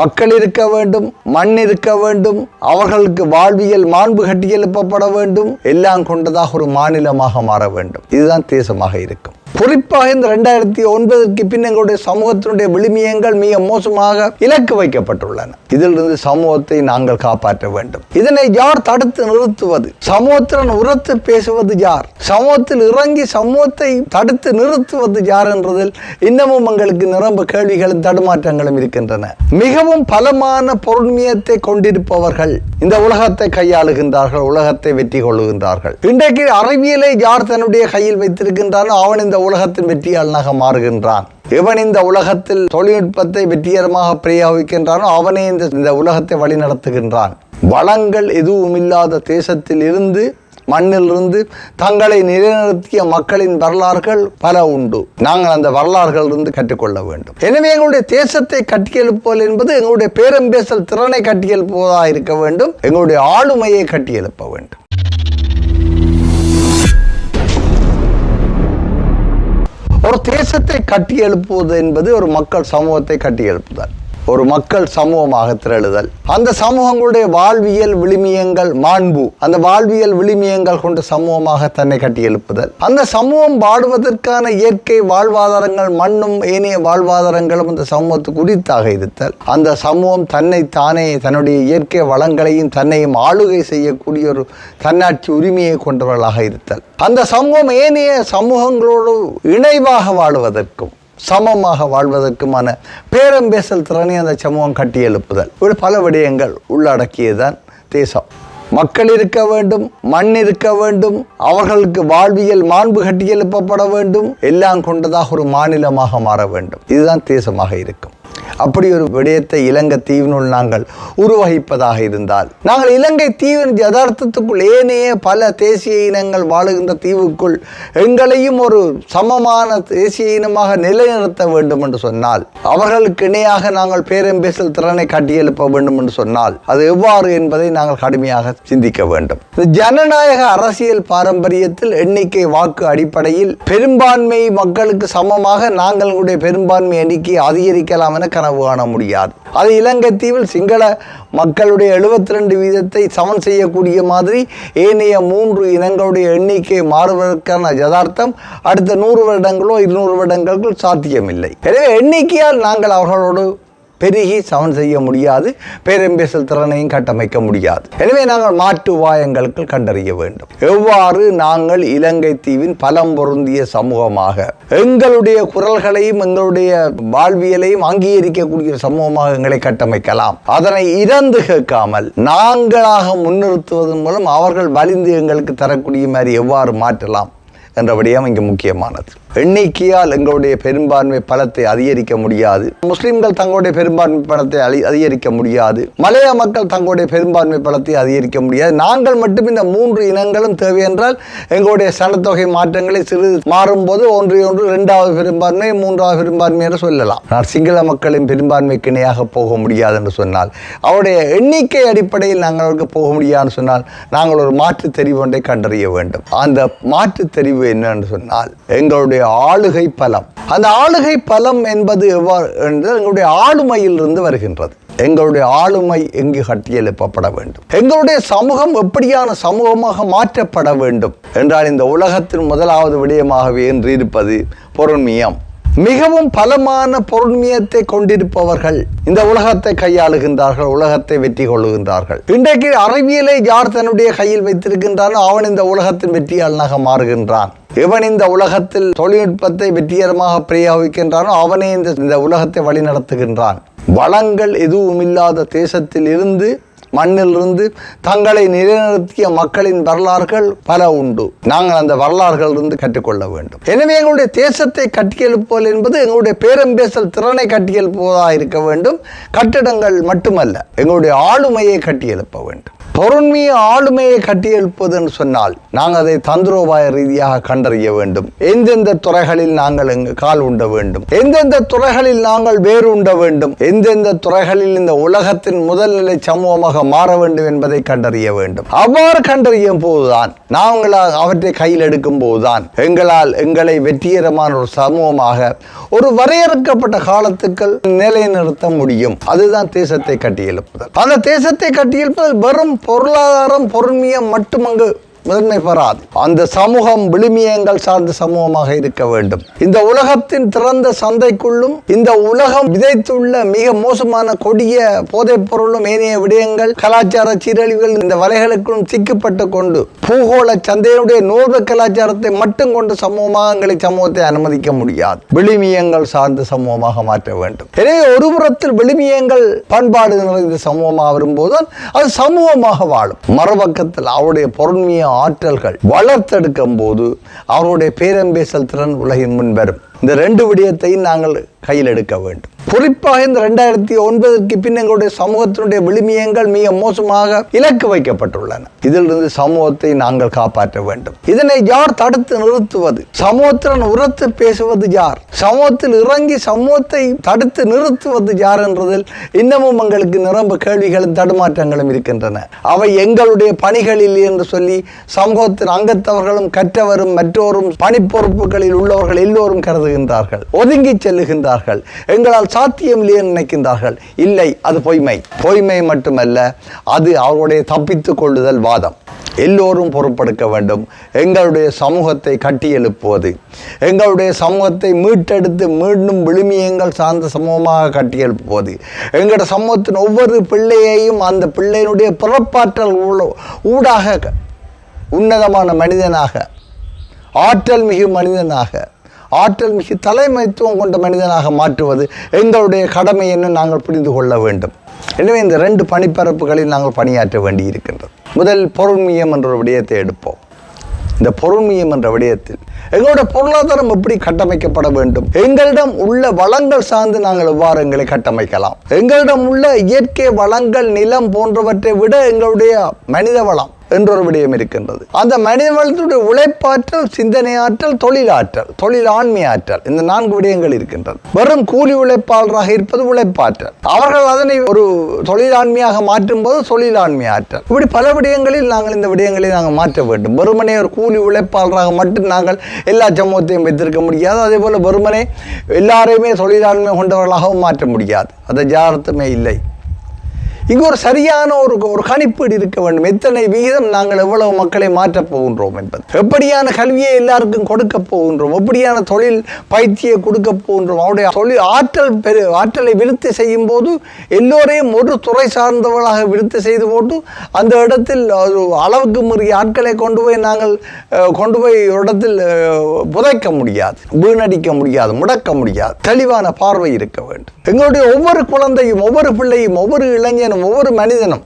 மக்கள் இருக்க வேண்டும் மண் இருக்க வேண்டும் அவர்களுக்கு வாழ்வியல் மாண்பு கட்டியெழுப்பப்பட வேண்டும். எல்லாம் கொண்டதாக ஒரு மாநிலமாக மாற வேண்டும். இதுதான் தேசமாக இருக்கும். குறிப்பாக இந்த ரெண்டாயிரத்தி ஒன்பதற்கு பின் எங்களுடைய சமூகத்தினுடைய விழுமியங்கள் மிக மோசமாக இலக்கு வைக்கப்பட்டுள்ளன. இதிலிருந்து சமூகத்தை நாங்கள் காப்பாற்ற வேண்டும். இதனை யார் தடுத்து நிறுத்துவது? சமூகத்துடன் உரத்து பேசுவது யார்? சமூகத்தில் இறங்கி சமூகத்தை தடுத்து நிறுத்துவது யார் என்றதில் இன்னமும் எங்களுக்கு நிரம்ப கேள்விகளும் தடுமாற்றங்களும் இருக்கின்றன. மிகவும் பலமான பொருண்மையத்தை கொண்டிருப்பவர்கள் இந்த உலகத்தை கையாளுகின்றார்கள் உலகத்தை வெற்றி கொள்ளுகின்றார்கள். இன்றைக்கு அறிவியலை யார் தன்னுடைய கையில் வைத்திருக்கின்றாரோ அவன் இந்த உலகத்தின் வெற்றியாளனாக மாறுகின்றான். எவன் இந்த உலகத்தில் தொழில்நுட்பத்தை வெற்றிகரமாக பிரயோகிக்கின்றானோ அவனே இந்த இந்த உலகத்தை வழிநடத்துகின்றான். வளங்கள் எதுவும் இல்லாத தேசத்தில் இருந்து மண்ணிலிருந்து தங்களை நிலைநிறுத்திய மக்களின் வரலாறுகள் பல உண்டு. நாங்கள் அந்த வரலாறுகளிலிருந்து கற்றுக்கொள்ள வேண்டும். எனவே எங்களுடைய தேசத்தை கட்டியெழுப்புதல் என்பது எங்களுடைய பேரம்பேசல் திறனை கட்டியெழுப்புவதாக இருக்க வேண்டும். எங்களுடைய ஆளுமையை கட்டியெழுப்ப வேண்டும். ஒரு தேசத்தை கட்டியெழுப்புவது என்பது ஒரு மக்கள் சமூகத்தை கட்டியெழுப்புதல் ஒரு மக்கள் சமூகமாக திரளுதல். அந்த சமூகங்களுடைய வாழ்வியல் விழுமியங்கள் மாண்பு அந்த வாழ்வியல் விழுமியங்கள் கொண்டு சமூகமாக தன்னை கட்டியெழுப்புதல் அந்த சமூகம் வாடுவதற்கான இயற்கை வாழ்வாதாரங்கள் மண்ணும் ஏனைய வாழ்வாதாரங்களும் அந்த சமூகத்துக்கு உரித்தாக இருத்தல். அந்த சமூகம் தன்னை தானே தன்னுடைய இயற்கை வளங்களையும் தன்னையும் ஆளுகை செய்யக்கூடிய ஒரு தன்னாட்சி உரிமையை கொண்டவர்களாக இருத்தல். அந்த சமூகம் ஏனைய சமூகங்களோடு இணைவாக வாழுவதற்கும் சமமாக வாழ்வதற்குமான பேரம்பேசல் திறனை அந்த சமூகம் கட்டி எழுப்புதல். இப்படி பல விடயங்கள் உள்ளடக்கியதுதான் தேசம். மக்கள் இருக்க வேண்டும் மண் இருக்க வேண்டும் அவர்களுக்கு வாழ்வியல் மாண்பு கட்டியெழுப்பப்பட வேண்டும் எல்லாம் கொண்டதாக ஒரு மாநிலமாக மாற வேண்டும். இதுதான் தேசமாக இருக்கும். அப்படி ஒரு விடயத்தை இலங்கை தீவினுள் நாங்கள் உருவகிப்பதாக இருந்தால். நாங்கள் இலங்கை தீவின் யதார்த்தத்துக்குள் ஏனைய பல தேசிய இனங்கள் வாழுகின்ற தீவுக்குள் எங்களையும் ஒரு சமமான தேசிய இனமாக நிலைநிறுத்த வேண்டும் என்று சொன்னால் அவர்களுக்கு இணையாக நாங்கள் பேரம்பேசல் திறனை கட்டியெழுப்ப வேண்டும் என்று சொன்னால் அது எவ்வாறு என்பதை நாங்கள் கடுமையாக சிந்திக்க வேண்டும். ஜனநாயக அரசியல் பாரம்பரியத்தில் எண்ணிக்கை வாக்கு அடிப்படையில் பெரும்பான்மை மக்களுக்கு சமமாக நாங்களுடைய பெரும்பான்மை எண்ணிக்கையை அதிகரிக்கலாம் என கனவு காண முடியாது. அது இலங்கை தீவில் சிங்கள மக்களுடைய எழுபத்தி ரெண்டு வீதத்தை சமன் செய்யக்கூடிய மாதிரி ஏனைய மூன்று இனங்களுடைய எண்ணிக்கை மாறுவதற்கான யதார்த்தம் அடுத்த நூறு வருடங்களோ இருநூறு வருடங்களுக்குள் சாத்தியமில்லை. எனவே எண்ணிக்கையால் நாங்கள் அவர்களோடு பெருகி சமன் செய்ய முடியாது பேரம்பேசல் திறனையும் கட்டமைக்க முடியாது. எனவே நாங்கள் மாற்று உபாயங்களுக்கு கண்டறிய வேண்டும். எவ்வாறு நாங்கள் இலங்கை தீவின் பலம் பொருந்திய சமூகமாக எங்களுடைய குரல்களையும் எங்களுடைய வாழ்வியலையும் அங்கீகரிக்கக்கூடிய சமூகமாக எங்களை கட்டமைக்கலாம். அதனை இறந்து கேட்காமல் நாங்களாக முன்னிறுத்துவதன் மூலம் அவர்கள் வலிந்து எங்களுக்கு தரக்கூடிய மாதிரி எவ்வாறு மாற்றலாம் என்ற விடயம் இங்கு முக்கியமானது. எண்ணிக்கையால் எங்களுடைய பெரும்பான்மை பலத்தை அதிகரிக்க முடியாது. முஸ்லிம்கள் தங்களுடைய பெரும்பான்மை பலத்தை அதிகரிக்க முடியாது. மலைய மக்கள் தங்களுடைய பெரும்பான்மை பலத்தை அதிகரிக்க முடியாது. நாங்கள் மட்டும் இந்த மூன்று இனங்களும் தேவை என்றால் எங்களுடைய சனத்தொகை மாற்றங்களை சிறு மாறும்போது ஒன்று ஒன்று இரண்டாவது பெரும்பான்மை மூன்றாவது பெரும்பான்மை என்று சொல்லலாம். நான் சிங்கள மக்களின் பெரும்பான்மைக்கு இணையாக போக முடியாது என்று சொன்னால் அவருடைய எண்ணிக்கை அடிப்படையில் நாங்கள் அவருக்கு போக முடியாதுன்னு சொன்னால் நாங்கள் ஒரு மாற்றுத் தெரிவு ஒன்றை கண்டறிய வேண்டும். அந்த மாற்றுத் தெரிவு என்னன்னு சொன்னால் எங்களுடைய ஆளுகை பலம். அந்த ஆளுகை பலம் என்பது எவ்வாறு என்றால் எங்களுடைய ஆளுமையிலிருந்து வருகின்றது. எங்களுடைய ஆளுமை எங்கு கட்டியெழுப்பப்பட வேண்டும்? எங்களுடைய சமூகம் எப்படியான சமூகமாக மாற்றப்பட வேண்டும்? என்றால் இந்த உலகத்தின் முதலாவது விடயமாகவே என்று இருப்பது பொருண்மியம் மிகவும் பலமான பொருண்மியத்தை கொண்டிருப்பவர்கள் இந்த உலகத்தை கையாளுகின்றார்கள் உலகத்தை வெற்றி கொள்ளுகின்றார்கள். இன்றைக்கு அறிவியலை யார் தன்னுடைய கையில் வைத்திருக்கின்றானோ அவன் இந்த உலகத்தின் வெற்றியாளனாக மாறுகின்றான். இவன் இந்த உலகத்தில் தொழில்நுட்பத்தை வெற்றிகரமாக பிரயோகிக்கின்றானோ அவனே இந்த இந்த உலகத்தை வழிநடத்துகின்றான். வளங்கள் எதுவும் இல்லாத தேசத்தில் இருந்து மண்ணிலிருந்து தங்களை நிலைநிறுத்திய மக்களின் வரலாறுகள் பல உண்டு. நாங்கள் அந்த வரலாறுகளிலிருந்து கற்றுக்கொள்ள வேண்டும். எனவே எங்களுடைய தேசத்தை கட்டியெழுப்புதல் என்பது எங்களுடைய பேரம்பேசல் திறனை கட்டியெழுப்புவதாக இருக்க வேண்டும். கட்டிடங்கள் மட்டுமல்ல எங்களுடைய ஆளுமையை கட்டியெழுப்ப வேண்டும். பொருண்மைய ஆளுமையை கட்டியெழுப்பதுன்னு சொன்னால் நாங்கள் அதை தந்திரோபாய ரீதியாக கண்டறிய வேண்டும். எந்தெந்த துறைகளில் நாங்கள் இங்கு கால் உண்ட வேண்டும்? எந்தெந்த துறைகளில் நாங்கள் வேறு உண்ட வேண்டும்? எந்தெந்த துறைகளில் இந்த உலகத்தின் முதல்நிலை சமூகமாக மாற வேண்டும் என்பதை கண்டறிய வேண்டும். அவ்வாறு கண்டறியும் போதுதான் நாங்கள் அவற்றை கையில் எடுக்கும் போதுதான் எங்களால் எங்களை வெற்றிகரமான ஒரு சமூகமாக ஒரு வரையறுக்கப்பட்ட காலத்துக்கள் நிலைநிறுத்த முடியும். அதுதான் தேசத்தை கட்டியெழுப்புதல். அந்த தேசத்தை கட்டியெழுப்புதல் வெறும் பொருளாதாரம் பொறுமையம் மட்டும் அங்கு முதன்மை பெறாது அந்த சமூகம் விழுமியங்கள் சார்ந்த சமூகமாக இருக்க வேண்டும். இந்த உலகத்தின் திறந்த சந்தைக்குள்ளும் இந்த உலகம் விதைத்துள்ள மிக மோசமான கொடிய போதைப் பொருளும் ஏனைய விடயங்கள் கலாச்சார சீரழிவுகள் இந்த வலைகளுக்குள்ளும் சிக்கப்பட்டு கொண்டு பூகோள சந்தையினுடைய நூறு கலாச்சாரத்தை மட்டும் கொண்டு சமூகமாக எங்களை சமூகத்தை அனுமதிக்க முடியாது. விழுமியங்கள் சார்ந்த சமூகமாக மாற்ற வேண்டும். எனவே ஒரு புறத்தில் விழுமியங்கள் பண்பாடு நிறைந்த சமூகமாக வரும்போது அது சமூகமாக வாழும். மறுபக்கத்தில் அவருடைய பொருண்மையை ஆற்றல்கள் வளர்த்தெடுக்கும் போது அவருடைய பேரம்பேசல் திறன் உலகின் முன் வரும். இந்த ரெண்டு விடயத்தையும் நாங்கள் கையில் எடுக்க வேண்டும். குறிப்பாக இந்த ரெண்டாயிரத்தி ஒன்பதுக்கு பின் எங்களுடைய சமூகத்தினுடைய விளிமியங்கள் மிக மோசமாக இலக்கு வைக்கப்பட்டுள்ளன. இதிலிருந்து சமூகத்தை நாங்கள் காப்பாற்ற வேண்டும். இதனை யார் தடுத்து நிறுத்துவது? சமூகத்துடன் உரத்து பேசுவது யார்? சமூகத்தில் இறங்கி சமூகத்தை தடுத்து நிறுத்துவது யார் என்றதில் இன்னமும் எங்களுக்கு நிரம்ப கேள்விகளும் தடுமாற்றங்களும் இருக்கின்றன. அவை எங்களுடைய பணிகளில் என்று சொல்லி சமூகத்தின் அங்கத்தவர்களும் கற்றவரும் மற்றோரும் பணி பொறுப்புகளில் உள்ளவர்கள் எல்லோரும் கருது கருதுகின்றார்கள் ஒதுங்கி செல்லுகின்றார்கள் எங்களால் சாத்தியம் இல்லையே நினைக்கின்றார்கள். இல்லை அது பொய்மை. பொய்மை மட்டுமல்ல அது அவருடைய தப்பித்துக் கொள்ளுதல் வாதம். எல்லோரும் பொறுப்பெடுக்க வேண்டும். எங்களுடைய சமூகத்தை கட்டி எழுப்புவது. எங்களுடைய சமூகத்தை மீட்டெடுத்து மீண்டும் விழுமியங்கள் சார்ந்த சமூகமாக கட்டி எழுப்புவது. எங்களோட சமூகத்தின் ஒவ்வொரு பிள்ளையையும் அந்த பிள்ளையினுடைய புறப்பாற்றல் ஊடாக உன்னதமான மனிதனாக ஆற்றல் மிகு மனிதனாக ஆற்றல் மிகு தலைமைத்துவம் கொண்ட மனிதனாக மாற்றுவது எங்களுடைய கடமை என்று நாங்கள் புரிந்து கொள்ள வேண்டும். எனவே இந்த ரெண்டு பணிப்பரப்புகளில் நாங்கள் பணியாற்ற வேண்டியிருக்கின்றது. முதல் பொருள்மியம் என்ற விடயத்தை எடுப்போம். இந்த பொருள்மியம் என்ற விடயத்தில் எங்களோட பொருளாதாரம் எப்படி கட்டமைக்கப்பட வேண்டும்? எங்களிடம் உள்ள வளங்கள் சார்ந்து நாங்கள் எவ்வாறு எங்களை கட்டமைக்கலாம்? எங்களிடம் உள்ள இயற்கை வளங்கள் நிலம் போன்றவற்றை விட எங்களுடைய மனித வளம் என்றொரு விடயம் இருக்கின்றது. அந்த மனித வளத்துடைய உழைப்பாற்றல் சிந்தனை ஆற்றல் தொழிலாற்றல் தொழில் ஆண்மை ஆற்றல் இந்த நான்கு விடயங்கள் இருக்கின்றது. வெறும் கூலி உழைப்பாளராக இருப்பது உழைப்பாற்றல். அவர்கள் அதனை ஒரு தொழிலாண்மையாக மாற்றும் போது தொழிலாண்மை ஆற்றல் இப்படி பல விடயங்களில் நாங்கள் இந்த விடயங்களை நாங்கள் மாற்ற வேண்டும். வெறுமனே ஒரு கூலி உழைப்பாளராக மட்டும் நாங்கள் எல்லா சமூகத்தையும் வைத்திருக்க முடியாது. அதே போல் வெறுமனே எல்லாரையுமே தொழிலாண்மை கொண்டவர்களாகவும் மாற்ற முடியாது. அது ஜாரத்துமே இல்லை. இங்கு ஒரு சரியான ஒரு ஒரு கணிப்பீடு இருக்க வேண்டும். எத்தனை விகிதம் நாங்கள் எவ்வளவு மக்களை மாற்றப் போகின்றோம் என்பது. எப்படியான கல்வியை எல்லாருக்கும் கொடுக்க போகின்றோம்? எப்படியான தொழில் பயிற்சியை கொடுக்க போகின்றோம்? அவருடைய தொழில் ஆற்றல் பெரு ஆற்றலை விருத்தி செய்யும் போது எல்லோரையும் ஒரு துறை சார்ந்தவர்களாக விருத்தி செய்து போட்டு அந்த இடத்தில் அளவுக்கு மீறிய ஆட்களை கொண்டு போய் நாங்கள் கொண்டு போய் ஒரு இடத்தில் புதைக்க முடியாது வீணடிக்க முடியாது முடக்க முடியாது. தெளிவான பார்வை இருக்க வேண்டும். எங்களுடைய ஒவ்வொரு குழந்தையும் ஒவ்வொரு பிள்ளையும் ஒவ்வொரு இளைஞனும் ஒவ்வொரு மனிதனும்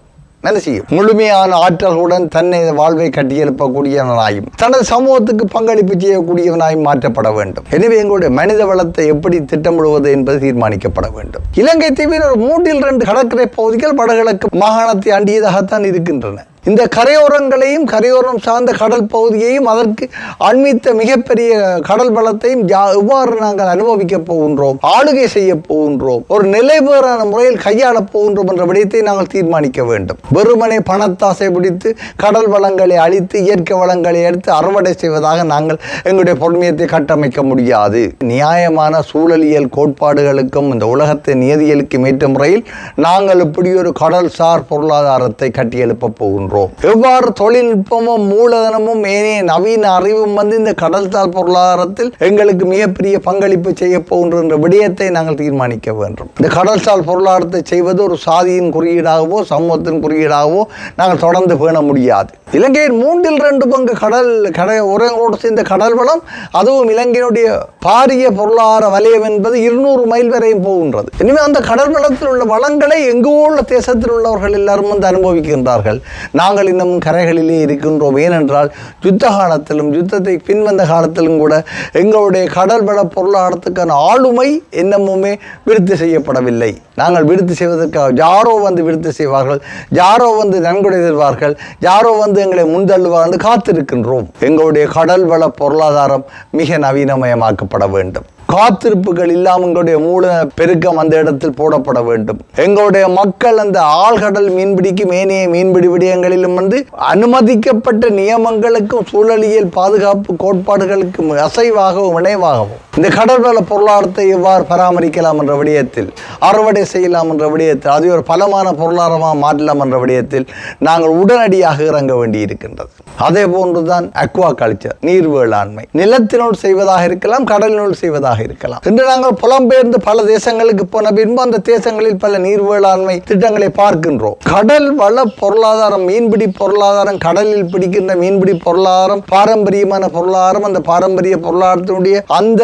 என்ன செய்யும் முழுமையான ஆற்றல்களுடன் தன்னை வாழ்வை கட்டியெழுப்பக்கூடியவனாயும் தனது சமூகத்துக்கு பங்களிப்பு செய்யக்கூடியவனாயும் மாற்றப்பட வேண்டும். எனவே எங்களுடைய மனித வளத்தை எப்படி திட்டமிடுவது என்பது தீர்மானிக்கப்பட வேண்டும். இலங்கை தீவிர ஒரு மூன்றில் ரெண்டு கடற்கரை பகுதிகள் வடகிழக்கு மாகாணத்தை அண்டியதாகத்தான் இருக்கின்றன. இந்த கரையோரங்களையும் கரையோரம் சார்ந்த கடல் பகுதியையும் அதற்கு அண்மித்த மிகப்பெரிய கடல் வளத்தையும் எவ்வாறு நாங்கள் அனுபவிக்க போகின்றோம் ஆளுகை செய்ய போகின்றோம் ஒரு நிலைபெறான முறையில் கையாளப் போகின்றோம் என்ற விடயத்தை நாங்கள் தீர்மானிக்க வேண்டும். வெறுமனை பணத்தாசை பிடித்து கடல் வளங்களை அழித்து இயற்கை வளங்களை எடுத்து அறுவடை செய்வதாக நாங்கள் எங்களுடைய பொறுமையத்தை கட்டமைக்க முடியாது. நியாயமான சூழலியல் கோட்பாடுகளுக்கும் இந்த உலகத்தின் நியதியலுக்கும் ஏற்ற முறையில் நாங்கள் இப்படி ஒரு கடல்சார் பொருளாதாரத்தை கட்டியெழுப்ப போகின்றோம். எவ்வாறு தொழில்நுட்பமும் மூலதனமும் ஏனைய நவீன அறிவும் வந்து இந்த கடல்சார் பொருளாதாரத்தில் எங்களுக்கு மிகப்பெரிய பங்களிப்பு செய்ய போகின்ற என்ற விடயத்தை நாங்கள் தீர்மானிக்க வேண்டும். இந்த கடல்சார் பொருளாதாரத்தை செய்வது ஒரு சாதியின் குறியீடாகவோ சமூகத்தின் குறியீடாகவோ நாங்கள் தொடர்ந்து பேண முடியாது. இலங்கையின் மூன்றில் ரெண்டு பங்கு கடல் கடை உரங்களோடு சேர்ந்த கடல் வளம் அதுவும் இலங்கையினுடைய பாரிய பொருளாதார வலயம் என்பது இருநூறு மைல் வரையும் போகின்றது. எனவே அந்த கடல் வளத்தில் உள்ள வளங்களை எங்கோ உள்ள தேசத்தில் உள்ளவர்கள் எல்லாரும் வந்து அனுபவிக்கின்றார்கள். நாங்கள் இன்னும் கரைகளிலே இருக்கின்றோம். ஏனென்றால் யுத்த காலத்திலும் யுத்தத்தை பின்வந்த காலத்திலும் கூட எங்களுடைய கடல் வள பொருளாதாரத்துக்கான ஆளுமை என்னமுமே விருத்தி செய்யப்படவில்லை. நாங்கள் விருத்தி செய்வதற்காக யாரோ வந்து விருத்தி செய்வார்கள் யாரோ வந்து நன்கொடை தருவார்கள் யாரோ வந்து எங்களை முன்தள்ளுவார்கள் காத்திருக்கின்றோம். எங்களுடைய கடல் வள பொருளாதாரம் மிக நவீனமயமாக்கப்பட வேண்டும். காத்திருப்புகள் இல்லாமல் எங்களுடைய மூல பெருக்கம் அந்த இடத்தில் போடப்பட வேண்டும். எங்களுடைய மக்கள் அந்த ஆழ்கடல் மீன்பிடிக்கும் ஏனைய மீன்பிடி விடயங்களிலும் வந்து அனுமதிக்கப்பட்ட நியமங்களுக்கும் சூழலியல் பாதுகாப்பு கோட்பாடுகளுக்கும் அசைவாகவும் இணைவாகவும் இந்த கடல்வள பொருளாதாரத்தை எவ்வாறு பராமரிக்கலாம் என்ற விடயத்தில் அறுவடை செய்யலாம் என்ற விடயத்தில் அதை ஒரு பலமான பொருளாதாரமாக மாற்றலாம் என்ற விடயத்தில் நாங்கள் உடனடியாக இறங்க வேண்டியிருக்கின்றது. அதே போன்றுதான் அக்வா கல்ச்சர் நீர் வேளாண்மை நிலத்தினுள் செய்வதாக இருக்கலாம் கடலினுள் செய்வதாக இருக்கலாம். இன்று நாங்கள் புலம்பெயர்ந்து பல தேசங்களுக்கு போன பின்பு அந்த தேசங்களில் பல நீர் வேளாண்மை திட்டங்களை பார்க்கின்றோம். கடல் வள பொருளாதாரம் மீன்பிடி பொருளாதாரம் கடலில் பிடிக்கின்ற மீன்பிடி பொருளாதாரம் பாரம்பரியமான பொருளாதாரம் அந்த பாரம்பரிய பொருளாதாரத்தினுடைய அந்த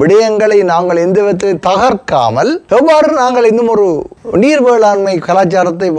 விடயங்களை நாங்கள் எந்த விதத்தை தகர்க்காமல் எவ்வாறு நாங்கள் இன்னும் ஒரு நீர் வேளாண்மை கலாச்சாரத்தை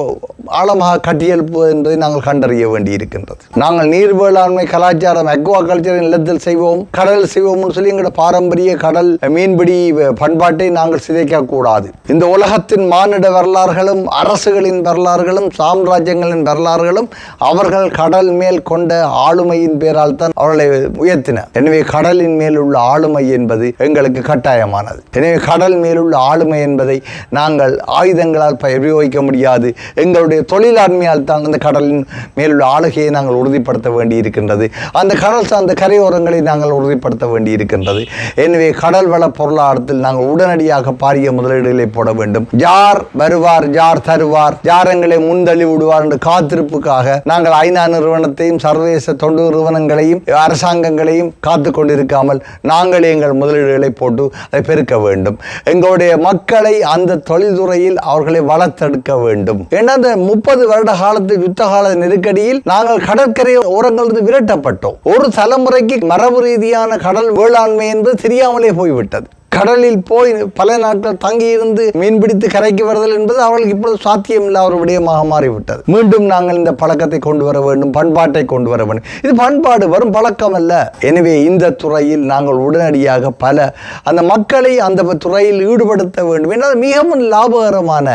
ஆழமாக கட்டியெழுப்பு என்பதை நாங்கள் கண்டறிய வேண்டியிருக்கின்றது. நாங்கள் நீர் வேளாண்மை கலாச்சாரம் அக்வா கல்ச்சர் நிலத்தில் செய்வோம் கடல் செய்வோம்னு சொல்லி எங்களோட பாரம்பரிய கடல் மீன்பிடி பண்பாட்டை நாங்கள் சிதைக்க கூடாது இந்த உலகத்தின் மானிட வரலாறுகளும் அரசுகளின் வரலாறுகளும் சாம்ராஜ்யங்களின் வரலாறுகளும் அவர்கள் கடல் மேல் கொண்ட ஆளுமையின் பேரால் தான் அவர்களை உயர்த்தின. எனவே கடலின் மேல் உள்ள ஆளுமை என்பது எங்களுக்கு கட்டாயமானது. எனவே கடல் மேலுள்ள ஆளுமை என்பதை நாங்கள் ஆயுதங்களால் பிரயோகிக்க முடியாது. எங்களுடைய எங்களுடைய தொழிலாண்மையால் தான் அந்த கடலின் மேலுள்ள ஆளுகையை நாங்கள் உறுதிப்படுத்த வேண்டி இருக்கின்றது அந்த கடல் சார்ந்த கரையோரங்களை நாங்கள் உறுதிப்படுத்த வேண்டி இருக்கின்றது எனவே கடல் வள பொருளாதாரத்தில் நாங்கள் உடனடியாக பாரிய முதலீடுகளை போட வேண்டும். யார் வருவார் யார் தருவார் யார் எங்களை முன்தள்ளி விடுவார் என்று காத்திருப்புக்காக நாங்கள் ஐநா நிறுவனத்தையும் சர்வதேச தொண்டு நிறுவனங்களையும் அரசாங்கங்களையும் காத்து கொண்டிருக்காமல் நாங்கள் எங்கள் முதலீடுகளை போட்டு அதை பெருக்க வேண்டும். எங்களுடைய மக்களை அந்த தொழில்துறையில் அவர்களை வளர்த்தெடுக்க வேண்டும். ஏன்னா அந்த முப்பது வருட காலத்து யுத்த கால நெருக்கடியில் நாங்கள் கடற்கரை ஓரங்களிலிருந்து விரட்டப்பட்டோம். ஒரு தலைமுறைக்கு மரபு ரீதியான கடல் வேளாண்மை என்பது தெரியாமலே போய்விட்டது. கடலில் போய் பல நாட்கள் தங்கியிருந்து மீன்பிடித்து கரைக்கு வருதல் என்பது அவர்களுக்கு இப்பொழுது சாத்தியமில்லை. ஒரு விடயமாக மாறிவிட்டது. மீண்டும் நாங்கள் இந்த பழக்கத்தை கொண்டு வர வேண்டும் பண்பாட்டை கொண்டு வர வேண்டும். இது பண்பாடு வரும் பழக்கம் அல்ல. எனவே இந்த துறையில் நாங்கள் உடனடியாக பல அந்த மக்களை அந்த துறையில் ஈடுபடுத்த வேண்டும் என்றால் மிகவும் லாபகரமான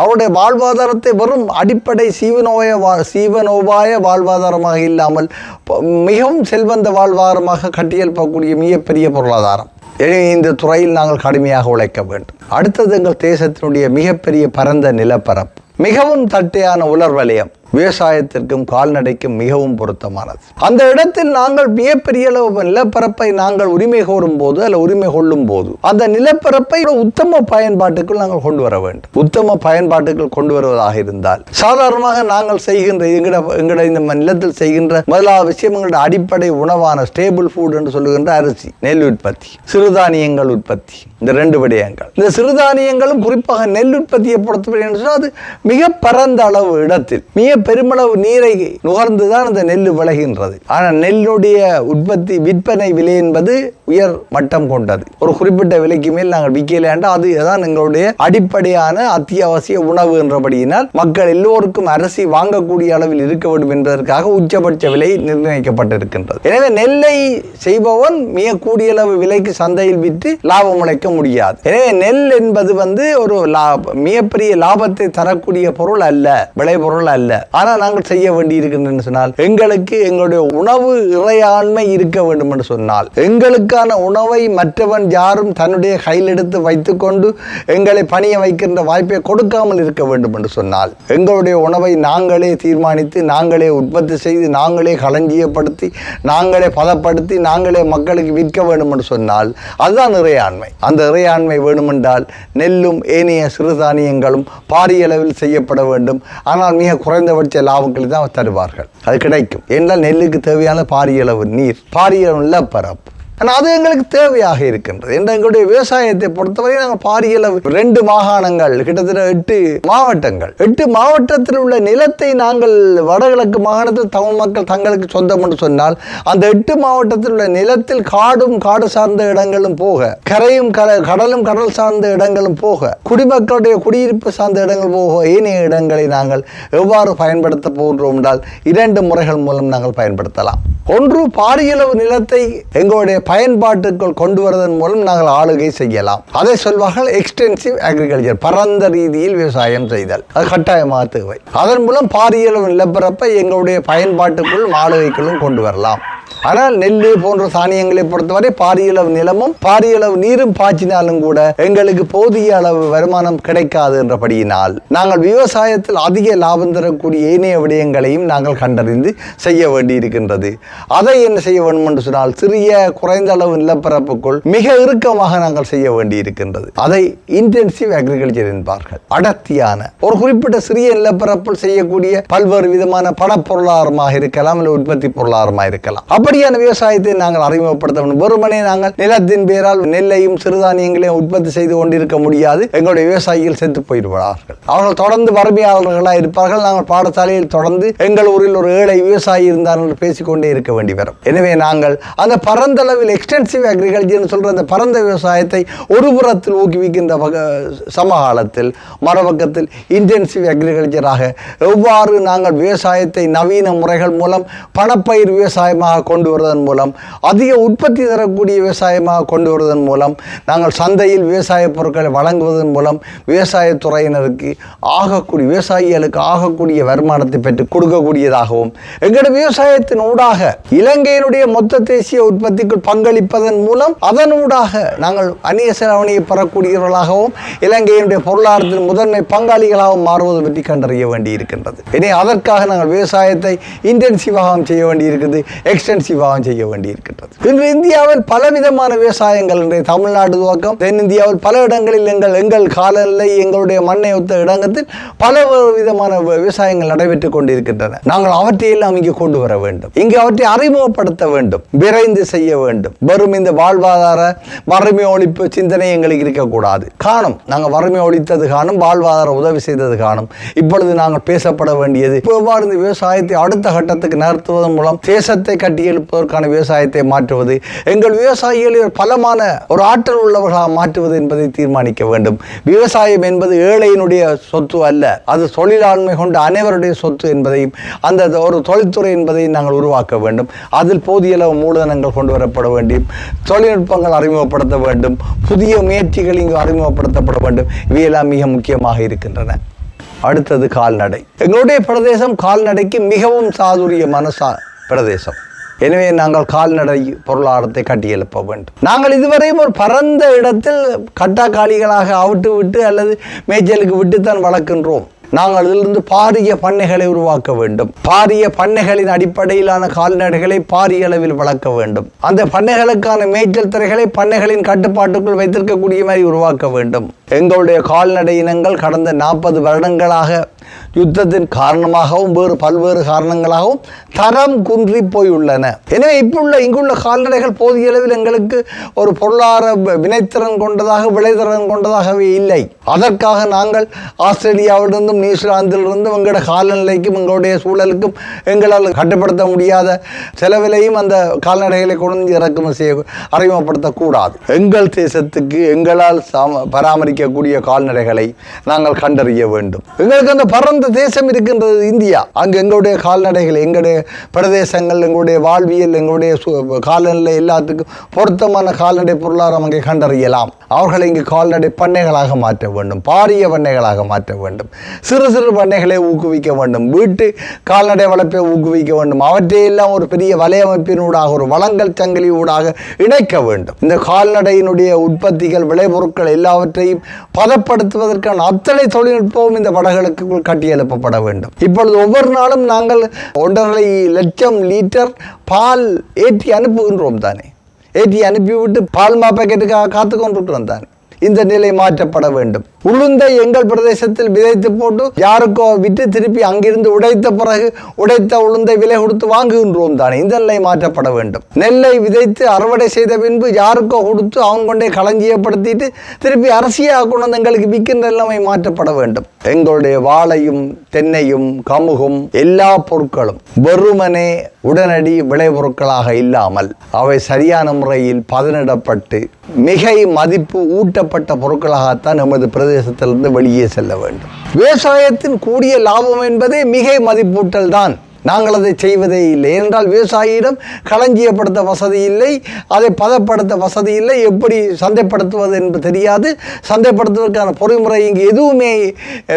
அவருடைய வாழ்வாதாரத்தை வெறும் அடிப்படை சீவனோய வா சீவனோபாய வாழ்வாதாரமாக இல்லாமல் மிகவும் செல்வந்த வாழ்வாதாரமாக கட்டியெழுப்பக்கூடிய மிகப்பெரிய பொருளாதாரம். இந்த துறையில் நாங்கள் கடுமையாக உழைக்க வேண்டும். அடுத்தது எங்கள் தேசத்தினுடைய மிகப்பெரிய பரந்த நிலப்பரப்பு. மிகவும் தட்டையான உலர் வலயம். விவசாயத்திற்கும் கால்நடைக்கும் மிகவும் பொருத்தமானது. அந்த இடத்தில் நாங்கள் மிகப்பெரிய அளவு நிலப்பரப்பை நாங்கள் உரிமை கோரும் போது அல்ல உரிமை கொள்ளும் போது அந்த நிலப்பரப்பை உத்தம பயன்பாட்டுக்குள் நாங்கள் கொண்டு வர வேண்டும். உத்தம பயன்பாட்டுக்குள் கொண்டு வருவதாக இருந்தால் சாதாரணமாக நாங்கள் செய்கின்ற எங்கட எங்கட இந்த நிலத்தில் செய்கின்ற முதலாவது விஷயம் எங்களுடைய அடிப்படை உணவான ஸ்டேபிள் ஃபுட் என்று சொல்லுகின்ற அரிசி நெல் உற்பத்தி சிறுதானியங்கள் உற்பத்தி இந்த ரெண்டு விடயங்கள். இந்த சிறுதானியங்களும் குறிப்பாக நெல் உற்பத்தியை பொறுத்தவரை என்று அது மிக பரந்த அளவு இடத்தில் மிக பெருமளவு நீரை நுகர்ந்து தான் அந்த நெல் விளைகின்றது. ஆனால் நெல்லுடைய உற்பத்தி விற்பனை விலை என்பது உயர் மட்டம் கொண்டது. ஒரு குறிப்பிட்ட விலைக்கு மேல் நாங்கள் விற்கலாண்டா அது தான் எங்களுடைய அடிப்படையான அத்தியாவசிய உணவு என்றபடியினால் மக்கள் எல்லோருக்கும் அரிசி வாங்கக்கூடிய அளவில் இருக்க வேண்டும் என்பதற்காக உச்சபட்ச விலை நிர்ணயிக்கப்பட்டிருக்கின்றது. எனவே நெல்லை செய்பவன் மிக கூடிய அளவு விலைக்கு சந்தையில் விற்று லாபம் உழைக்க முடியாது. எனவே நெல் என்பது வந்து ஒரு மிகப்பெரிய லாபத்தை தரக்கூடிய பொருள் அல்ல விளை பொருள் அல்ல. ஆனால் நாங்கள் செய்ய வேண்டி இருக்கின்றன சொன்னால் எங்களுக்கு எங்களுடைய உணவு இறையாண்மை இருக்க வேண்டும் என்று சொன்னால் எங்களுக்கான உணவை மற்றவன் யாரும் தன்னுடைய கையில் எடுத்து வைத்துக்கொண்டு எங்களை பணிய வைக்கின்ற வாய்ப்பை கொடுக்காமல் இருக்க வேண்டும் என்று சொன்னால் எங்களுடைய உணவை நாங்களே தீர்மானித்து நாங்களே உற்பத்தி செய்து நாங்களே களஞ்சியப்படுத்தி நாங்களே பதப்படுத்தி நாங்களே மக்களுக்கு விற்க வேண்டும் என்று சொன்னால் அதுதான் இறையாண்மை. அந்த இறையாண்மை வேண்டுமென்றால் நெல்லும் ஏனைய சிறுதானியங்களும் பாரிய அளவில் செய்யப்பட வேண்டும். ஆனால் மிக குறைந்த குறைந்தபட்ச லாபங்களை தான் தருவார்கள். அது கிடைக்கும். ஏனென்றால் நெல்லுக்கு தேவையான பாரிய அளவு நீர் பாரிய அளவு நிலப்பரப்பு. ஆனால் அது எங்களுக்கு தேவையாக இருக்கின்றது. என்ற எங்களுடைய விவசாயத்தை பொறுத்தவரை நாங்கள் பாரிய ரெண்டு மாகாணங்கள் கிட்டத்தட்ட எட்டு மாவட்டங்கள். எட்டு மாவட்டத்தில் உள்ள நிலத்தை நாங்கள் வடகிழக்கு மாகாணத்தில் தமிழ் மக்கள் தங்களுக்கு சொந்தம் என்று சொன்னால் அந்த எட்டு மாவட்டத்தில் உள்ள நிலத்தில் காடும் காடு சார்ந்த இடங்களும் போக கரையும் கடலும் கடல் சார்ந்த இடங்களும் போக குடிமக்களுடைய குடியிருப்பு சார்ந்த இடங்கள் போக ஏனைய இடங்களை நாங்கள் எவ்வாறு பயன்படுத்த போன்றோம் என்றால் இரண்டு முறைகள் மூலம் நாங்கள் பயன்படுத்தலாம். ஒன்று பாரியளவு நிலத்தை எங்களுடைய பயன்பாட்டுக்குள் கொண்டு வருவதன் மூலம் நாங்கள் ஆளுகை செய்யலாம். அதை சொல்வார்கள் எக்ஸ்டென்சிவ் அக்ரிகல்ச்சர் பரந்த ரீதியில் விவசாயம் செய்தல். அது கட்டாயமாக தேவை. அதன் மூலம் பாரியளவு நிலப்பரப்பை எங்களுடைய பயன்பாட்டுக்குள் ஆளுகைக்குள்ளும் கொண்டு வரலாம். ஆனால் நெல் போன்ற தானியங்களை பொறுத்தவரை பாரியளவு நிலமும் பாரியளவு நீரும் பாய்ச்சினாலும் கூட எங்களுக்கு போதிய அளவு வருமானம் கிடைக்காது என்றபடியினால் நாங்கள் விவசாயத்தில் அதிக லாபம் தரக்கூடிய ஏனைய விடயங்களையும் நாங்கள் கண்டறிந்து செய்ய வேண்டியிருக்கின்றது. அதை என்ன செய்ய வேண்டும் என்று சொன்னால் சிறிய குறைந்த அளவு நிலப்பரப்புக்குள் மிக இறுக்கமாக நாங்கள் செய்ய வேண்டியிருக்கின்றது. அதை இன்டென்சிவ் அக்ரிகல்ச்சர் என்பார்கள். அடர்த்தியான ஒரு குறிப்பிட்ட சிறிய நிலப்பரப்பில் செய்யக்கூடிய பல்வேறு விதமான பணப்பொருளாதாரமாக இருக்கலாம் இல்லை உற்பத்தி பொருளாதாரமாக இருக்கலாம். அப்படியான விவசாயத்தை நாங்கள் அறிமுகப்படுத்த வேண்டும் வெறுமனே நாங்கள் நிலத்தின் பேரால் நெல்லையும் சிறுதானியங்களையும் உற்பத்தி செய்து கொண்டிருக்க முடியாது. எங்களுடைய விவசாயிகள் செத்து போயிடுவார்கள் அவர்கள் தொடர்ந்து வறுமையாளர்களாக இருப்பார்கள். நாங்கள் பாடசாலையில் தொடர்ந்து எங்கள் ஊரில் ஒரு ஏழை விவசாயி இருந்தார் என்று பேசிக்கொண்டே இருக்க வேண்டி வரும். எனவே நாங்கள் அந்த பரந்தளவில் எக்ஸ்டென்சிவ் அக்ரிகல்ச்சர் சொல்ற அந்த பரந்த விவசாயத்தை ஒரு புறத்தில் ஊக்குவிக்கின்ற வக சமகாலத்தில் மறுபக்கத்தில் இன்டென்சிவ் அக்ரிகல்ச்சராக எவ்வாறு நாங்கள் விவசாயத்தை நவீன முறைகள் மூலம் பணப்பயிர் விவசாயமாக கொண்டு வருவதன் மூலம் அதிக உற்பத்தி தரக்கூடிய விவசாயமாக கொண்டு வருவதன் மூலம் நாங்கள் சந்தையில் விவசாய பொருட்களை வழங்குவதன் மூலம் விவசாயத்துறையினருக்கு ஆகக்கூடிய விவசாயிகளுக்கு ஆகக்கூடிய வருமானத்தை பெற்று கொடுக்கக்கூடியதாகவும் எங்களுடைய விவசாயத்தின் ஊடாக இலங்கையினுடைய மொத்த தேசிய உற்பத்திக்குள் பங்களிப்பதன் மூலம் அதன் ஊடாக நாங்கள் அந்நிய செலவணியை பெறக்கூடியவர்களாகவும் இலங்கையினுடைய பொருளாதாரத்தில் முதன்மை பங்காளிகளாகவும் மாறுவது பற்றி கண்டறிய வேண்டியிருக்கின்றது. இனி அதற்காக நாங்கள் விவசாயத்தை இன்டென்சிவாகவும் செய்ய வேண்டியிருக்கிறது. எக்ஸ்டென்சிவாகவும் செய்ய வேண்டியிருக்கின்றது. இன்று இந்தியாவில் பலவிதமான விவசாயங்கள் இன்றைய தமிழ்நாடு துவக்கம் தென்னிந்தியாவில் பல இடங்களில் எங்கள் எங்கள் காலநிலை எங்களுடைய மண்ணை ஒத்த இடங்கத்தில் பல விதமான விவசாயங்கள் நடைபெற்றுக் கொண்டிருக்கின்றன. நாங்கள் அவற்றையெல்லாம் இங்கு கொண்டு வர வேண்டும். இங்கு அவற்றை அறிமுகப்படுத்த வேண்டும். விரைந்து செய்ய வேண்டும். வெறும் இந்த வாழ்வாதார வறுமை ஒழிப்பு சிந்தனை எங்களுக்கு இருக்கக்கூடாது. காணும் நாங்கள் வறுமை ஒழித்தது காணும் வாழ்வாதார உதவி செய்தது காணும். இப்பொழுது நாங்கள் பேசப்பட வேண்டியது இப்போ எவ்வாறு இந்த விவசாயத்தை அடுத்த கட்டத்துக்கு நகர்த்துவதன் மூலம் தேசத்தை இருப்பதற்கான விவசாயத்தை மாற்றுவது எங்கள் விவசாயிகளை பலமான ஒரு ஆற்றல் உள்ளவர்களாக மாற்றுவது என்பதை தீர்மானிக்க வேண்டும். விவசாயம் என்பது ஏழையினுடைய சொத்து அல்ல அது தொழிலாண்மை கொண்ட அனைவருடைய சொத்து என்பதையும் அந்த ஒரு தொழில்துறை என்பதை நாங்கள் உருவாக்க வேண்டும். அதில் போதிய அளவு மூலதனங்கள் கொண்டு வரப்பட வேண்டும் தொழில்நுட்பங்கள் அறிமுகப்படுத்த வேண்டும் புதிய முயற்சிகள் இங்கு அறிமுகப்படுத்தப்பட வேண்டும். இவையெல்லாம் மிக முக்கியமாக இருக்கின்றன. அடுத்தது கால்நடை. எங்களுடைய பிரதேசம் கால்நடைக்கு மிகவும் சாதுரியமான சா பிரதேசம். எனவே நாங்கள் கால்நடை பொருளாதாரத்தை கட்டியெழுப்ப வேண்டும். நாங்கள் இதுவரையும் ஒரு பரந்த இடத்தில் கட்டாக்காளிகளாக அவிட்டு விட்டு அல்லது மேய்ச்சலுக்கு விட்டுத்தான் வளர்க்கின்றோம். நாங்கள் இதிலிருந்து பாரிய பண்ணைகளை உருவாக்க வேண்டும். பாரிய பண்ணைகளின் அடிப்படையிலான கால்நடைகளை பாரிய அளவில் வளர்க்க வேண்டும். அந்த பண்ணைகளுக்கான மேய்ச்சல் திரைகளை பண்ணைகளின் கட்டுப்பாட்டுக்குள் வைத்திருக்கக்கூடிய மாதிரி உருவாக்க வேண்டும். எங்களுடைய கால்நடை இனங்கள் கடந்த நாற்பது வருடங்களாக யுத்தத்தின் காரணமாகவும் வேறு பல்வேறு காரணங்களாகவும் தரம் குன்றி போயுள்ளன. எனவே இப்புள்ள இங்குள்ள கால்நடைகள் போதிய அளவில் எங்களுக்கு ஒரு பொருளாதார வினைத்திறன் கொண்டதாக விளைத்திறன் கொண்டதாகவே இல்லை. அதற்காக நாங்கள் ஆஸ்திரேலியாவிலிருந்தும் நியூசிலாந்திலிருந்தும் எங்களோட காலநிலைக்கும் எங்களுடைய சூழலுக்கும் எங்களால் கட்டுப்படுத்த முடியாத செலவிலையும் அந்த கால்நடைகளை கொண்டு இறக்குமதி செய்ய அறிமுகப்படுத்தக்கூடாது. எங்கள் தேசத்துக்கு எங்களால் பராமரிக்கக்கூடிய கால்நடைகளை நாங்கள் கண்டறிய வேண்டும். எங்களுக்கு அந்த பரந்த தேசம் இருக்கின்றது இந்தியா. அங்கு எங்களுடைய கால்நடைகள் எங்களுடைய பிரதேசங்கள் எங்களுடைய வாழ்வியல் எங்களுடைய காலநிலை எல்லாத்துக்கும் பொருத்தமான கால்நடை பொருளாதாரம் அங்கே கண்டறியலாம். அவர்களை இங்கு கால்நடை பண்ணைகளாக மாற்ற வேண்டும் பாரிய பண்ணைகளாக மாற்ற வேண்டும் சிறு சிறு பண்ணைகளை ஊக்குவிக்க வேண்டும் வீட்டு கால்நடை வளர்ப்பை ஊக்குவிக்க வேண்டும் அவற்றையெல்லாம் ஒரு பெரிய வலையமைப்பினூடாக ஒரு வளங்கள் சங்கிலி ஊடாக இணைக்க வேண்டும். இந்த கால்நடையினுடைய உற்பத்திகள் விளைபொருட்கள் எல்லாவற்றையும் பதப்படுத்துவதற்கான அத்தனை தொழில்நுட்பமும் இந்த வடகிழக்குக்குள் கட்டியெழுப்பப்பட வேண்டும். இப்பொழுது ஒவ்வொரு நாளும் நாங்கள் ஒன்றரை லட்சம் லிட்டர் பால் ஏற்றி அனுப்புகின்றோம் தானே. ஏற்றி அனுப்பிவிட்டு பால் மா பாக்கெட்டுக்காக காத்து கொண்டு தானே. இந்த நிலை மாற்றப்பட வேண்டும். உளுந்தை எங்கள் பிரதேசத்தில் விதைத்து போட்டு யாருக்கோ விட்டு திருப்பி அங்கிருந்து உடைத்த பிறகு உடைத்த உளுந்தை விலை கொடுத்து வாங்குகின்றோம் தானே. இந்த நிலை மாற்றப்பட வேண்டும். நெல்லை விதைத்து அறுவடை செய்த பின்பு யாருக்கோ கொடுத்து அவங்க கொண்டே களஞ்சியப்படுத்திட்டு திருப்பி அரசியாக கொண்டு வந்து எங்களுக்கு விற்கின்ற நிலைமை மாற்றப்பட வேண்டும். எங்களுடைய வாழையும் தென்னையும் கமுகும் எல்லா பொருட்களும் வெறுமனே உடனடி விளைபொருட்களாக இல்லாமல் அவை சரியான முறையில் பதனிடப்பட்டு மிகை மதிப்பு ஊட்டப்பட்ட பொருட்களாகத்தான் நமது பிரதேசத்திலிருந்து வெளியே செல்ல வேண்டும். விவசாயத்தின் கூடிய லாபம் என்பதே மிகை மதிப்பூட்டல் தான். நாங்கள் அதை செய்வதே இல்லை. ஏனென்றால் விவசாயியிடம் களஞ்சியப்படுத்த வசதி இல்லை அதை பதப்படுத்த வசதி இல்லை. எப்படி சந்தைப்படுத்துவது என்று தெரியாது. சந்தைப்படுத்துவதற்கான பொறிமுறை இங்கு எதுவுமே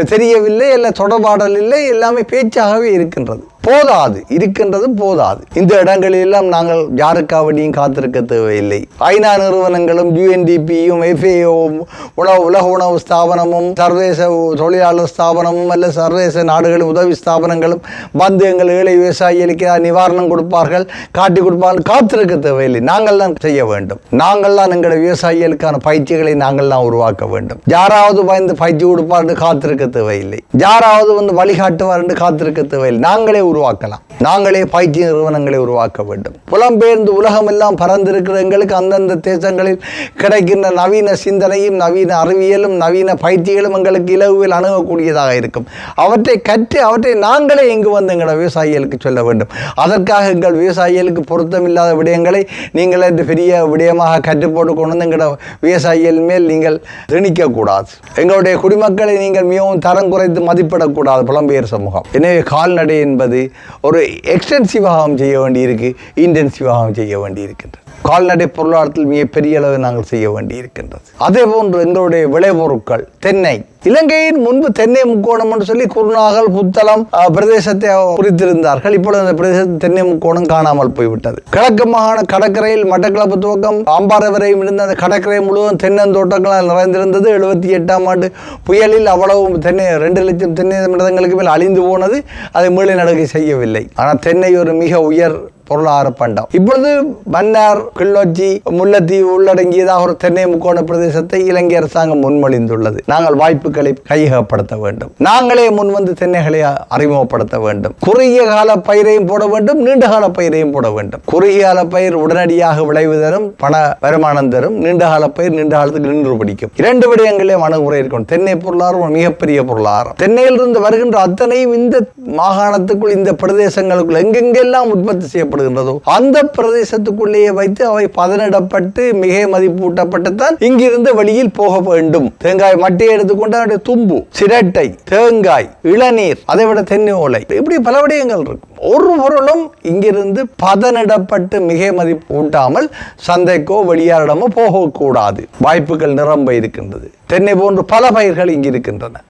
தெரியவில்லை. இல்லை தொடர்பாடல் இல்லை. எல்லாமே பேச்சாகவே இருக்கின்றது. போதாது இருக்கின்றது போதாது. இந்த இடங்களிலெல்லாம் நாங்கள் யாருக்காவடியும் காத்திருக்க தேவையில்லை. ஐநா நிறுவனங்களும் யூஎன்டிபியும் எஃப்ஏஓவும் உலக உலக உணவு ஸ்தாபனமும் சர்வதேச தொழிலாளர் ஸ்தாபனமும் அல்ல சர்வதேச நாடுகளின் உதவி ஸ்தாபனங்களும் வந்து எங்கள் ஏழை விவசாயிகளுக்கு நிவாரணம் கொடுப்பார்கள் காட்டி கொடுப்பார்கள் காத்திருக்க தேவையில்லை. நாங்கள் தான் செய்ய வேண்டும். நாங்கள் தான் எங்கள் விவசாயிகளுக்கான பயிற்சிகளை நாங்கள் தான் உருவாக்க வேண்டும். யாராவது வந்து பயிற்சி கொடுப்பார் காத்திருக்க தேவையில்லை. யாராவது வந்து வழிகாட்டுவார் என்று காத்திருக்க தேவையில்லை. நாங்களே உருவாக்கலாம். நாங்களே பயிற்சி நிறுவனங்களை உருவாக்க வேண்டும். புலம்பெயர்ந்து உலகமெல்லாம் பறந்திருக்கிற எங்களுக்கு அந்தந்த தேசங்களில் கிடைக்கின்ற நவீன சிந்தனையும் நவீன அறிவியலும் நவீன பயிற்சிகளும் எங்களுக்கு இலகுவில் அணுகக்கூடியதாக இருக்கும். அவற்றை கற்று அவற்றை நாங்களே இங்கு வந்து எங்களோட விவசாயிகளுக்கு சொல்ல வேண்டும். அதற்காக எங்கள் விவசாயிகளுக்கு பொருத்தமில்லாத விடயங்களை நீங்கள் என்று பெரிய விடயமாக கற்றுப்போட்டு கொண்டு வந்து எங்களோட விவசாயிகள் மேல் நீங்கள் திணிக்கக்கூடாது. எங்களுடைய குடிமக்களை நீங்கள் மிகவும் தரம் குறைத்து மதிப்பிடக்கூடாது புலம்பெயர் சமூகம். எனவே கால்நடை என்பது ஒரு எக்ஸ்டென்சிவாகவும் செய்ய வேண்டியிருக்கு இன்டென்சிவாகவும் செய்ய வேண்டியிருக்கின்றது. கால்நடை பொருளாதாரத்தில் மிகப்பெரிய அளவு நாங்கள் செய்ய வேண்டி இருக்கின்றது அதே போன்று எங்களுடைய விளைபொருட்கள் தென்னை. இலங்கையின் முன்பு தென்னை முக்கோணம் என்று சொல்லி குருநாகல் புத்தளம் பிரதேசத்தை குறித்திருந்தார்கள். இப்பொழுது அந்த பிரதேசத்தில் தென்னை முக்கோணம் காணாமல் போய்விட்டது. கிழக்கு மாகாண கடற்கரையில் மட்டக்களப்பு துவக்கம் அம்பாறை வரையும் இருந்த அந்த கடற்கரை முழுவதும் தென்னந்தோட்டங்களால் நிறைந்திருந்தது. எழுபத்தி எட்டாம் ஆண்டு புயலில் அவ்வளவு தென்னை ரெண்டு லட்சம் தென்னை மரங்களுக்கு மேல் அழிந்து போனது. அதை மேலே நடக்கை செய்யவில்லை. ஆனால் தென்னை ஒரு மிக உயர் பொருளாதார பண்டம். இப்பொழுது மன்னார் கிள்ளொச்சி முல்லத்தீவு உள்ளடங்கியதாக ஒரு தென்னை முக்கோண பிரதேசத்தை இலங்கை அரசாங்கம் முன்மொழிந்துள்ளது. நாங்கள் வாய்ப்புகளை கையகப்படுத்த வேண்டும். நாங்களே முன்வந்து தென்னைகளை அறிமுகப்படுத்த வேண்டும். குறுகிய கால பயிரையும் போட வேண்டும் நீண்ட கால பயிரையும் போட வேண்டும். குறுகிய கால பயிர் உடனடியாக விளைவு தரும் பண வருமானம் தரும். நீண்ட கால பயிர் நீண்ட காலத்துக்கு நின்று பிடிக்கும். இரண்டு விடயங்களே அணுகுமுறை இருக்கும் தென்னை பொருளாதாரம் மிகப்பெரிய பொருளாதாரம். தென்னையிலிருந்து வருகின்ற அத்தனையும் இந்த மாகாணத்துக்குள் இந்த பிரதேசங்களுக்குள் எங்கெங்கெல்லாம் உற்பத்தி செய்யப்படுகின்றதோ அந்த பிரதேசத்துக்குள்ளேயே வைத்து அவை பதனிடப்பட்டு மிக மதிப்பூட்டப்பட்டு தான் இங்கிருந்து வெளியில் போக வேண்டும். தேங்காய் மட்டையை எடுத்துக்கொண்டு அதனுடைய தும்பு சிரட்டை தேங்காய் இளநீர் அதை விட தென்னை ஓலை இப்படி பல விடயங்கள் இருக்கு ஒரு பொருளும் இங்கிருந்து பதனிடப்பட்டு மிக மதிப்பு ஊட்டாமல் சந்தைக்கோ வெளியாரிடமோ போகக்கூடாது. வாய்ப்புகள் நிரம்ப இருக்கின்றது. தென்னை போன்று பல பயிர்கள் இங்கு இருக்கின்றன.